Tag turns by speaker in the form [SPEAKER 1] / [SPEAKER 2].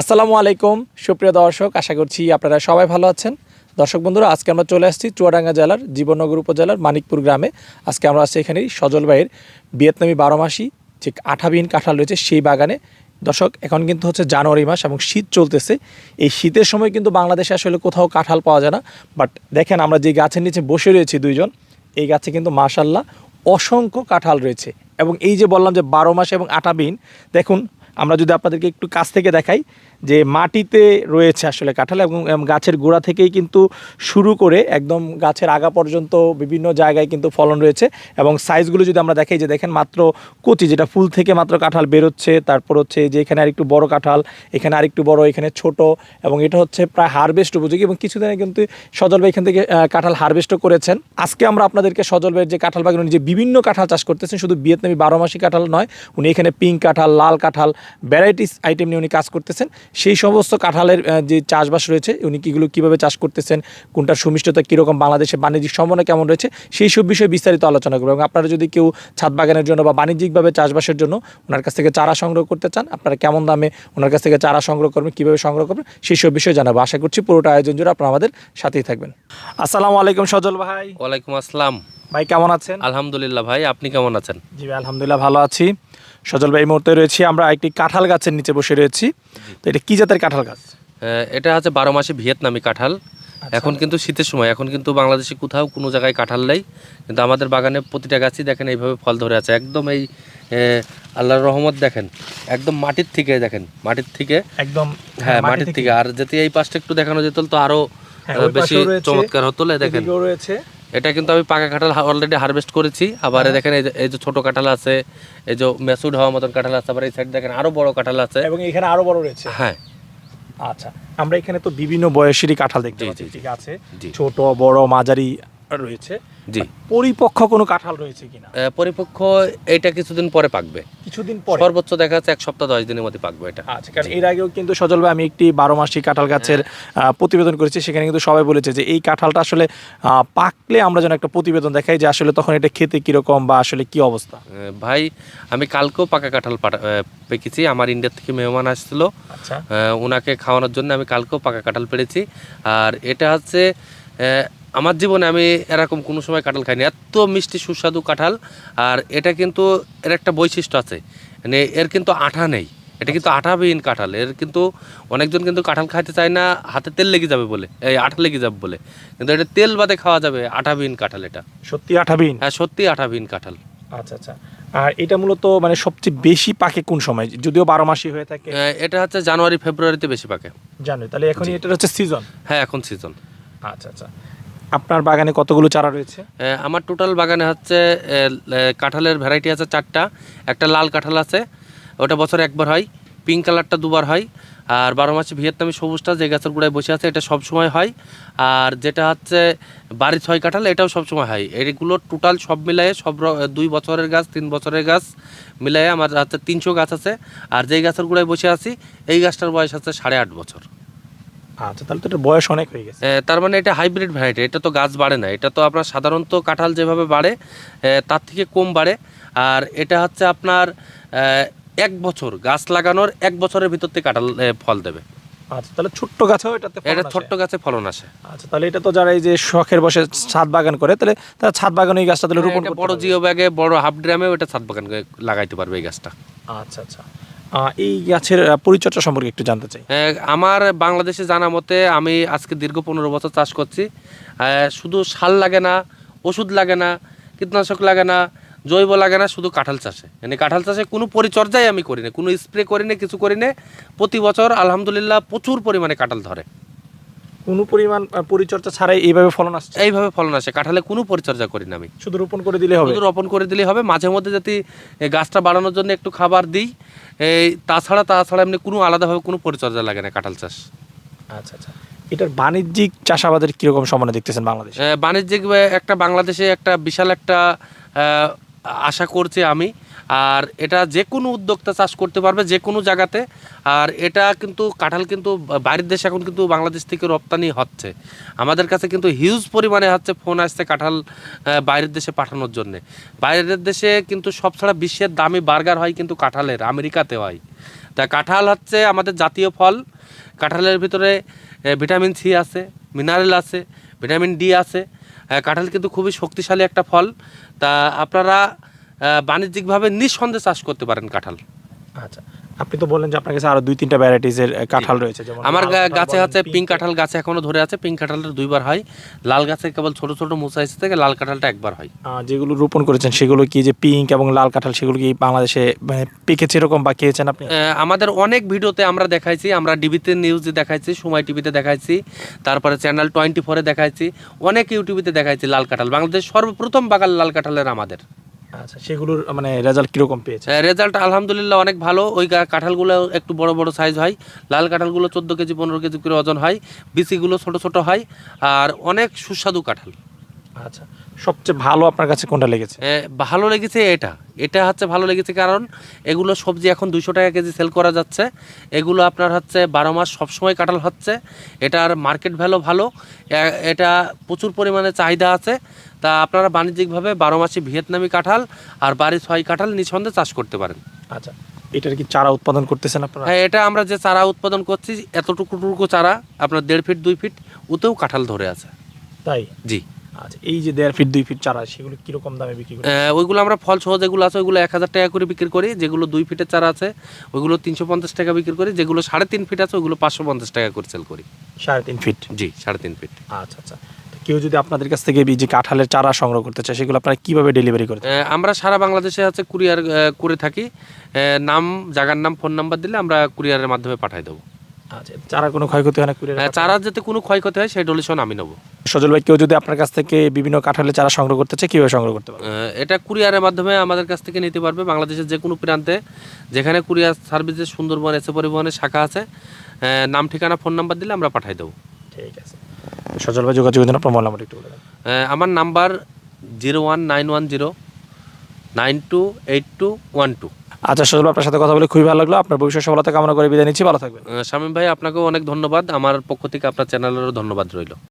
[SPEAKER 1] আসসালামু আলাইকুম, সুপ্রিয় দর্শক, আশা করছি আপনারা সবাই ভালো আছেন। দর্শক বন্ধুরা, আজকে আমরা চলে আসছি চুয়াডাঙ্গা জেলার জীবননগর উপজেলার মানিকপুর গ্রামে। আজকে আমরা আসছি এখানে সজল ভাইয়ের ভিয়েতনামি বারো মাসি যে আঠাবিহীন কাঁঠাল রয়েছে সেই বাগানে। দর্শক, এখন কিন্তু হচ্ছে জানুয়ারি মাস এবং শীত চলতেছে। এই শীতের সময় কিন্তু বাংলাদেশে আসলে কোথাও কাঁঠাল পাওয়া যায় না। বাট দেখেন, আমরা যে গাছের নিচে বসে রয়েছি দুইজন, এই গাছে কিন্তু মাশাল্লাহ অসংখ্য কাঁঠাল রয়েছে। এবং এই যে বললাম যে বারো মাস এবং আটাবিন দেখুন আমরা যদি আপনাদেরকে একটু কাছ থেকে দেখাই যে মাটিতে রয়েছে আসলে কাঁঠাল এবং গাছের গোড়া থেকেই কিন্তু শুরু করে একদম গাছের আগা পর্যন্ত বিভিন্ন জায়গায় কিন্তু ফলন রয়েছে এবং সাইজগুলো যদি আমরা দেখাই যে দেখেন মাত্র কচি, যেটা ফুল থেকে মাত্র কাঁঠাল বেরোচ্ছে, তারপর হচ্ছে যে এখানে আরেকটু বড় কাঁঠাল, এখানে আরেকটু বড়, এখানে ছোট এবং এটা হচ্ছে প্রায় হারভেস্ট উপযোগী এবং কিছুদিনে কিন্তু সজল ভাই এখান থেকে কাঁঠাল হারভেস্টও করেছেন। আজকে আমরা আপনাদেরকে সজল ভাইয়ের যে কাঁঠাল বাগান যে বিভিন্ন কাঁঠাল চাষ করতেছেন, শুধু ভিয়েতনামি বারো মাসি কাঁঠাল নয়, উনি এখানে পিঙ্ক কাঁঠাল, লাল কাঁঠাল ভ্যারাইটিস আইটেম নিয়ে উনি কাজ করতেছেন। সেই সমস্ত কাঁঠালের যে চাষবাস রয়েছে, উনি কিগুলো কীভাবে চাষ করতেছেন কোনটার সুমিষ্টতা কীরকম বাংলাদেশে বাণিজ্যিক সম্ভাবনা কেমন রয়েছে, সেই সব বিষয়ে বিস্তারিত আলোচনা করব। এবং আপনারা যদি কেউ ছাদ বাগানের জন্য বা বাণিজ্যিকভাবে চাষবাসের জন্য ওনার কাছ থেকে চারা সংগ্রহ করতে চান, আপনারা কেমন দামে ওনার কাছ থেকে চারা সংগ্রহ করবেন, কীভাবে সংগ্রহ করবেন, সেই সব বিষয়ে জানাব। আশা করছি পুরোটা আয়োজন জুড়ে আপনারা আমাদের সাথেই থাকবেন। আসসালামু আলাইকুম সজল ভাই।
[SPEAKER 2] ওয়ালাইকুম আসসালাম।
[SPEAKER 1] ভাই কেমন আছেন?
[SPEAKER 2] আলহামদুলিল্লাহ ভাই আপনি কেমন আছেন?
[SPEAKER 1] জি ভাই আলহামদুলিল্লাহ ভালো আছি। সজল ভাই এই মুহূর্তে রয়েছি আমরা একটি কাঁঠাল গাছের নিচে বসে রয়েছি। তো এটা কি জাতের কাঁঠাল গাছ?
[SPEAKER 2] এটা হচ্ছে বারো মাসে ভিয়েতনামি কাঁঠাল। এখন কিন্তু শীতের সময় এখন কিন্তু বাংলাদেশে কোথাও কোনো জায়গায় কাঁঠাল নেই। কিন্তু আমাদের বাগানে প্রতিটা গাছই দেখেন এইভাবে ফল ধরে আছে। একদম এই আল্লাহর রহমত দেখেন একদম মাটির থেকে দেখেন মাটির থেকে।
[SPEAKER 1] একদম
[SPEAKER 2] হ্যাঁ মাটির থেকে। আর যদি এই পাশটা একটু দেখানো যেত তো আরও
[SPEAKER 1] হ্যাঁ,
[SPEAKER 2] বেশি চমৎকার হতো দেখেন।
[SPEAKER 1] রয়েছে।
[SPEAKER 2] এটা কিন্তু আমি পাকা কাঁঠাল অলরেডি হারভেস্ট করেছি। আবার
[SPEAKER 1] হ্যাঁ।
[SPEAKER 2] দেখেন এই যে ছোট কাঁঠাল আছে এই যে মেসুড হওয়ার মতন কাঁঠাল আছে আবার এই সাইড দেখেন আরও বড় কাঁঠাল আছে।
[SPEAKER 1] এবং এখানে আরও বড় রয়েছে।
[SPEAKER 2] হ্যাঁ।
[SPEAKER 1] আচ্ছা আমরা এখানে তো বিভিন্ন বয়সেরই কাঁঠাল দেখতে পাচ্ছি। ঠিক আছে? ছোট বড় মাঝারি রয়েছে।
[SPEAKER 2] জি।
[SPEAKER 1] পরিপক্ক কোনো কাঁঠাল রয়েছে কিনা?
[SPEAKER 2] আহ, পরিপক্ষ এইটা কিছুদিন পরে পাকবে।
[SPEAKER 1] কিছুদিন পরে?
[SPEAKER 2] সর্বোচ্চ দেখা যাচ্ছে এক সপ্তাহ দশ দিনের মধ্যে পাকবে এটা।
[SPEAKER 1] আচ্ছা কারণ এর আগেও কিন্তু সজল ভাই আমি একটি বারো মাসি কাঁঠাল গাছের প্রতিবেদন করেছি সেখানে কিন্তু সবাই বলেছে যে এই কাঁঠালটা আসলে পাকলে আমরা যেন একটা প্রতিবেদন দেখাই যে আসলে তখন এটা খেতে কীরকম বা আসলে কি অবস্থা।
[SPEAKER 2] ভাই আমি কালকেও পাকা কাঁঠাল পেকেছি আমার ইন্ডিয়া থেকে মেহমান আসছিল।
[SPEAKER 1] আচ্ছা।
[SPEAKER 2] ওনাকে খাওয়ানোর জন্য আমি কালকেও পাকা কাঁঠাল পেরেছি। আর এটা হচ্ছে আমার জীবনে আমি এরকম কোনো সময় কাঁঠাল খাইনি। এত মিষ্টি সুস্বাদু কাঁঠাল আর এটা কিন্তু এর একটা বৈশিষ্ট্য আছে। মানে এর কিন্তু আঠা নেই। এটা কিন্তু আঠাবিহীন কাঁঠাল। এর কিন্তু অনেকজন কিন্তু কাঁঠাল খাইতে চায় না হাতে তেল লেগে যাবে বলে। এই আঠা লেগে যাবে বলে। কিন্তু এটা তেল বাদে খাওয়া যাবে আঠাবিহীন কাঁঠাল এটা।
[SPEAKER 1] সত্যি আঠাবিন
[SPEAKER 2] হ্যাঁ সত্যি আঠাবিহীন কাঁঠাল।
[SPEAKER 1] আচ্ছা আচ্ছা। আর এটা মূলত মানে সবচেয়ে বেশি পাকে কোন সময়? যদিও বারো মাসি হয়ে থাকে।
[SPEAKER 2] এটা হচ্ছে জানুয়ারি ফেব্রুয়ারিতে বেশি পাকে।
[SPEAKER 1] জানো তাহলে এখন এটা হচ্ছে সিজন
[SPEAKER 2] হ্যাঁ এখন সিজন
[SPEAKER 1] আচ্ছা আচ্ছা। আপনার বাগানে কতগুলো চারা রয়েছে?
[SPEAKER 2] আমার টোটাল বাগানে হচ্ছে কাঁঠালের ভ্যারাইটি আছে চারটা। একটা লাল কাঁঠাল আছে, ওটা বছরে একবার হয় পিঙ্ক কালারটা দুবার হয়। আর বারো মাসে ভিয়েতনামি সবুজটা যে গাছের গোড়ায় বসে আছে, এটা সব সময় হয়। আর যেটা হচ্ছে, বাড়ি ছয় কাঁঠাল, এটাও সব সময় হয়। এগুলো টোটাল সব মিলায়ে সব দুই বছরের গাছ, তিন বছরের গাছ মিলায়ে আমার হচ্ছে তিনশো গাছ আছে। আর যেই গাছের গোড়ায় বসে আছি, এই গাছটার বয়স আছে সাড়ে আট বছর।
[SPEAKER 1] আচ্ছা তাহলে তো এটা বয়স অনেক হয়ে গেছে।
[SPEAKER 2] তার মানে এটা হাইব্রিড ভ্যারাইটি এটা তো গাছ বাড়ে না এটা তো আপনার সাধারণত কাঁঠাল যেভাবে বাড়ে তার থেকে কম বাড়ে। আর এটা হচ্ছে আপনার এক বছর গাছ লাগানোর এক বছরের ভিতর থেকে কাঁঠাল ফল দেবে।
[SPEAKER 1] আচ্ছা তাহলে ছোট্ট গাছেও এটাতে
[SPEAKER 2] এটা ছোট্ট গাছে ফলন আসে।
[SPEAKER 1] আচ্ছা তাহলে এটা তো যারা এই যে শখের বসে ছাদ বাগান করে তাহলে তারা ছাদ বাগানে এই গাছটা তাহলে রোপণ করতে
[SPEAKER 2] বড় জিও ব্যাগে বড় হাফ ড্রামে ওটা ছাদ বাগান লাগাইতে পারবে এই গাছটা।
[SPEAKER 1] আচ্ছা আচ্ছা। এই গাছের পরিচর্যা সম্পর্কে একটু জানতে চাই।
[SPEAKER 2] আমার বাংলাদেশে জানা মতে আমি আজকে দীর্ঘ পনেরো বছর চাষ করছি। শুধু সার লাগে না, ওষুধ লাগে না, কীটনাশক লাগে না, জৈব লাগে না, শুধু কাঁঠাল চাষে। মানে কাঁঠাল চাষে কোনো পরিচর্যাই আমি করি না কোনো স্প্রে করি না কিছু করি না প্রতি বছর আলহামদুলিল্লাহ প্রচুর পরিমাণে কাঁঠাল ধরে।
[SPEAKER 1] কোনো পরিমাণ পরিচর্যা ছাড়াই এইভাবে ফলন আসছে?
[SPEAKER 2] এইভাবে ফলন আসে কাঁঠালে কোনো পরিচর্যা করি না আমি।
[SPEAKER 1] শুধু রোপণ করে দিলে হবে?
[SPEAKER 2] শুধু রোপণ করে দিলেই হবে। মাঝে মধ্যে যাতে গাছটা বাড়ানোর জন্য একটু খাবার দিই এই তাছাড়া তাছাড়া এমনি কোনো আলাদাভাবে কোনো পরিচর্যা লাগে না কাঁঠাল চাষ।
[SPEAKER 1] আচ্ছা আচ্ছা। এটার বাণিজ্যিক চাষাবাদের কীরকম সম্ভাবনা দেখতেছেন বাংলাদেশে?
[SPEAKER 2] বাণিজ্যিক একটা বাংলাদেশে একটা বিশাল একটা আশা করছি আমি। আর এটা যে কোনো উদ্যোক্তা চাষ করতে পারবে যে কোনো জায়গাতে। আর এটা কিন্তু কাঁঠাল কিন্তু বাইরের দেশে এখন কিন্তু বাংলাদেশ থেকে রপ্তানি হচ্ছে। আমাদের কাছে কিন্তু হিউজ পরিমাণে হচ্ছে ফোন আসছে কাঁঠাল বাইরের দেশে পাঠানোর জন্য। বাইরের দেশে কিন্তু সব ছাড়া বিশ্বের দামি বার্গার হয় কিন্তু কাঁঠালের, আমেরিকাতে হয়। তা কাঁঠাল হচ্ছে আমাদের জাতীয় ফল। কাঁঠালের ভিতরে ভিটামিন সি আছে মিনারেল আছে, ভিটামিন ডি আছে। কাঁঠাল কিন্তু খুবই শক্তিশালী একটা ফল। তা আপনারা বাণিজ্যিকভাবে নিঃসন্দেহে চাষ করতে পারেন কাঁঠাল।
[SPEAKER 1] আচ্ছা। আপনি তো বললেন যে আপনার কাছে আরও দুই তিনটা ভ্যারাইটিসের কাঁঠাল রয়েছে যেমন
[SPEAKER 2] আমার গাছে
[SPEAKER 1] বলেন,
[SPEAKER 2] হচ্ছে পিঙ্ক কাঁঠাল গাছে এখনও ধরে আছে পিঙ্ক কাঁঠালটা দুইবার হয়। লাল গাছে কেবল ছোট ছোট মুসা এসে থেকে লাল কাঁঠালটা একবার হয়।
[SPEAKER 1] যেগুলো রোপণ করেছেন সেগুলো কি যে পিঙ্ক এবং লাল কাঁঠাল সেগুলো কি বাংলাদেশে মানে পেকেছে এরকম বা খেয়েছেন আপনি?
[SPEAKER 2] আমাদের অনেক ভিডিওতে আমরা দেখাইছি আমরা ডিবিতে নিউজে দেখাইছি সময় টিভিতে দেখাইছি তারপরে চ্যানেল টোয়েন্টি ফোরে দেখাইছি অনেক ইউটিউবিতে দেখাইছি লাল কাঁঠাল। বাংলাদেশ সর্বপ্রথম বাগান লাল কাঁঠালের আমাদের।
[SPEAKER 1] আচ্ছা সেগুলোর মানে রেজাল্ট কীরকম পেয়েছে?
[SPEAKER 2] রেজাল্ট আলহামদুলিল্লাহ অনেক ভালো। ওই কাঁঠালগুলো একটু বড় বড় সাইজ হয়। লাল কাঁঠালগুলো চোদ্দ কেজি পনেরো কেজি করে ওজন হয়। বিচিগুলো ছোট ছোট হয়। আর অনেক সুস্বাদু কাঁঠাল।
[SPEAKER 1] আচ্ছা সবচেয়ে ভালো আপনার কাছে কোনটা লেগেছে?
[SPEAKER 2] ভালো লেগেছে এটা। এটা হচ্ছে ভালো লেগেছে কারণ এগুলো সবজি এখন দুশো টাকা কেজি সেল করা যাচ্ছে। এগুলো আপনার হচ্ছে বারো মাস সবসময় কাঁঠাল হচ্ছে। এটার মার্কেট ভ্যালু ভালো। এটা প্রচুর পরিমাণে চাহিদা আছে। তা আপনারা বাণিজ্যিকভাবে বারো মাসে ভিয়েতনামি কাঁঠাল আর বাড়ি ছয় কাঁঠাল নিঃসন্দেহে চাষ করতে পারেন।
[SPEAKER 1] আচ্ছা এটার কি চারা উৎপাদন করতেছেন আপনারা?
[SPEAKER 2] হ্যাঁ এটা আমরা যে চারা উৎপাদন করছি এতটুকু টুকু চারা আপনার দেড় ফিট দুই ফিট ওতেও কাঁঠাল ধরে আছে।
[SPEAKER 1] তাই?
[SPEAKER 2] জি।
[SPEAKER 1] আচ্ছা এই যে দেড় ফিট দুই ফিট চারা সেগুলো কীরকম দামে বিক্রি করে
[SPEAKER 2] ওইগুলো আমরা ফল সহ যেগুলো আছে ওইগুলো এক হাজার টাকা করে বিক্রি করি যেগুলো দুই ফিটের চারা আছে ওইগুলো তিনশো পঞ্চাশ টাকা বিক্রি করি যেগুলো সাড়ে তিন ফিট আছে ওইগুলো পাঁচশো পঞ্চাশ টাকা করে সেল করি।
[SPEAKER 1] সাড়ে তিন ফিট?
[SPEAKER 2] জি সাড়ে তিন ফিট।
[SPEAKER 1] আচ্ছা আচ্ছা। কেউ যদি আপনাদের কাছ থেকে যে কাঁঠালের চারা সংগ্রহ করতে চায় সেগুলো আপনারা কীভাবে ডেলিভারি করতে
[SPEAKER 2] আমরা সারা বাংলাদেশে আছে কুরিয়ার করে থাকি। নাম জায়গার নাম ফোন নাম্বার দিলে আমরা কুরিয়ারের মাধ্যমে পাঠিয়ে দেবো।
[SPEAKER 1] আচ্ছা চারা কোনো ক্ষয়ক্ষতি হয় না কুরিয়ারে
[SPEAKER 2] আহ, চারার যাতে কোনো ক্ষয়ক্ষতি হয় সেই ডোলেশন আমি নেব।
[SPEAKER 1] সজল ভাই কেউ যদি আপনার কাছ থেকে বিভিন্ন কাঁঠালের চারা সংগ্রহ করতে চায় কীভাবে সংগ্রহ করতে পারবে?
[SPEAKER 2] এটা কুরিয়ারের মাধ্যমে আমাদের কাছ থেকে নিতে পারবে। বাংলাদেশের যে কোনো প্রান্তে যেখানে কুরিয়ার সার্ভিসের সুন্দরবন এসে পরিবহনের শাখা আছে নাম ঠিকানা ফোন নাম্বার দিলে আমরা পাঠিয়ে দেবো।
[SPEAKER 1] ঠিক আছে। সজল ভাই যোগাযোগ জন্য আপনার মোবাইল নাম্বার একটু বলে
[SPEAKER 2] আমার number zero one nine one zero nine two eight two one two.
[SPEAKER 1] আচ্ছা সজল আপনার সাথে কথা বলে খুবই ভালো লাগল। আপনার ভবিষ্যৎ সফলতা কামনা করে বিদায় নিচ্ছি ভালো থাকবেন।
[SPEAKER 2] শামীম ভাই আপনাকেও অনেক ধন্যবাদ। আমার পক্ষ থেকে আপনার চ্যানেলেরও ধন্যবাদ রইল।